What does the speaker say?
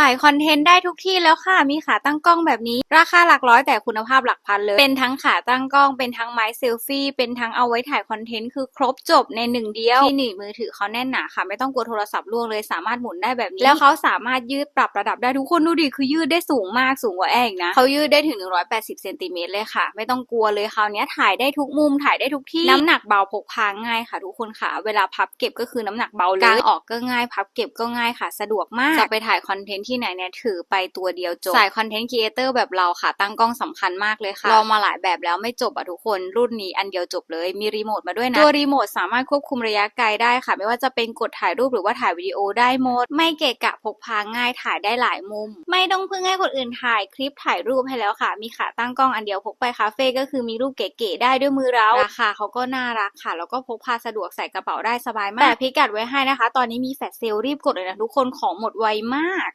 ถ่ายคอนเทนต์ได้ทุกที่แล้วค่ะ มีขาตั้งกล้องแบบนี้ ราคาหลักร้อยแต่คุณภาพหลักพันเลย เป็นทั้งขาตั้งกล้อง เป็นทั้งไม้เซลฟี่ เป็นทั้งเอาไว้ถ่ายคอนเทนต์ คือครบจบในหนึ่งเดียว ที่หนีมือถือเขาแน่นหนาค่ะ ไม่ต้องกลัวโทรศัพท์ล่วงเลยสามารถหมุนได้แบบนี้ แล้วเขาสามารถยืดปรับระดับได้ทุกคนดูดิ คือยืดได้สูงมาก สูงกว่าแอร์อีกนะ เขายืดได้ถึง 180เซนติเมตรเลยค่ะ ไม่ต้องกลัวเลยคราวนี้ถ่ายได้ทุกมุม ถ่ายได้ทุกที่ น้ำหนักเบาพกพาง่ายค่ะ ทุกคนค่ะ เวลาพับเก็บก็คือน้ำหนักเบาเลยกางออกก็ง่าย พับเก็บก็ง่ายค่ะ สะดวกมาก จะไปถ่ายคอนเทนต์ที่ไหนเนี่ยถือไปตัวเดียวจบสายคอนเทนต์ครีเอเตอร์แบบเราค่ะตั้งกล้องสำคัญมากเลยค่ะลองมาหลายแบบแล้วไม่จบอะทุกคน รุ่นนี้อันเดียวจบเลยมีรีโมทมาด้วยนะตัวรีโมทสามารถควบคุมระยะไกลได้ค่ะ ไม่ว่าจะเป็นกดถ่ายรูปหรือว่าถ่ายวิดีโอได้หมด ไม่เกะกะพกพาง่ายถ่ายได้หลายมุม ไม่ต้องพึ่งให้คนอื่นถ่ายคลิปถ่ายรูปให้แล้วค่ะ มีขาตั้งกล้องอันเดียวพกไปคาเฟ่ก็คือมีรูปเก๋ๆได้ด้วยมือเราราคาเขาก็น่ารักค่ะ แล้วก็พกพาสะดวกใส่กระเป๋าได้สบายมากแต่พิกัดไว้ให้นะคะ ตอนนี้มีแฟลชเซลล์รีบกดเลยนะทุกคนของหมดไวมาก